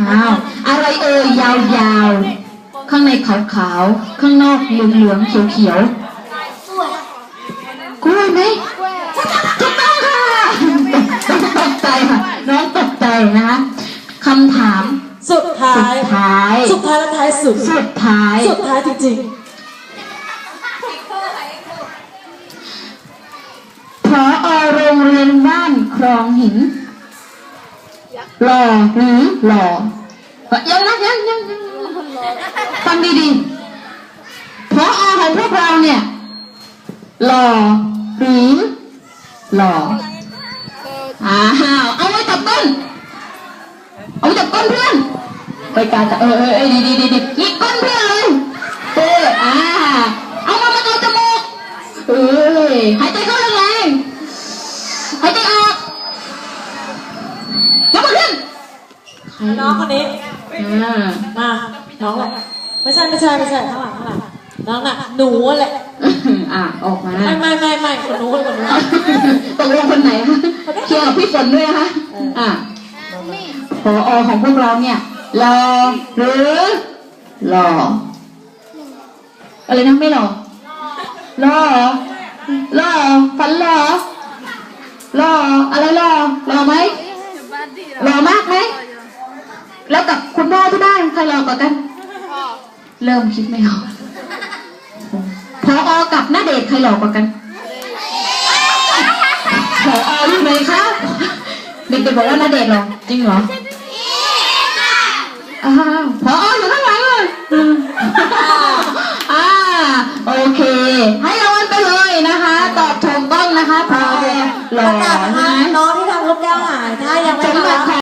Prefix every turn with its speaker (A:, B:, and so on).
A: อ้าวอะไรเอ่ยยาวๆ ข้างในขาวๆ ข้างนอกเหลืองๆ เขียวๆ กล้วยไหมถูกต้องค่ะตกใจค่ะ น้องตกใจนะคะคำถาม
B: สุดท้า
A: สุ
B: ย
A: ดท้าย
B: สุดท้ายและท้ายสุด
A: สุดท้าย
B: สุดท้ายจริง
A: พอโรงเรียนบ้านคลองหิน หล่อหรือหล่อยังนะยังยังยังฟังดีๆพอของพวกเราเนี่ยหล่อหรือหล่ออ้าวเอาไว้จับต้นเอาไว้จับก้นเพื่อนไปการจะเออเออเออดีดีดีดีหยิกก้นเพื่อนเลยเอออ่าเอามามาเอาจมูกเอ้ยหายใจเข้า น้
B: องคนนี้
A: อ่า
B: มาน้องแหละไม่ใช่ไม่ใช่ไม่ใช่ข้างหลังข้างหลังน้องน่ะหนูแหละ
A: อะออกมา
B: ไม่ไม่ไม่ไม่คนนู้นคนนู้น
A: ตกลงคนไหนคะเกี่ยวกับพี่ฝนด้วยนะคะอะพอของพวกเราเนี่ยรอหรือรออะไรนะไม่รอรอรอฝันรอรออะไรรอรอไหมรอมากไหม แล้วกับคุณพ่อที่บ้านใครรอกว่ากัน เริ่มคิดไม่ออกพออกับหน้าเดทใครหลอกกว่ากันพอรู้ไหมคะเด็กๆบอกว่าหน้าเดทหรอจริงเหรออ้าวพออยู่ข้างหลังเลยอืมอ่าโอเค ให้รางวัลไปเลยนะคะ ตอบถูกต้องนะคะพอหล่อ
B: ประกาศ
A: ใช่
B: หา
A: ไหม
B: น้องที่ทำลูกแก้วหายถ้ายังไม่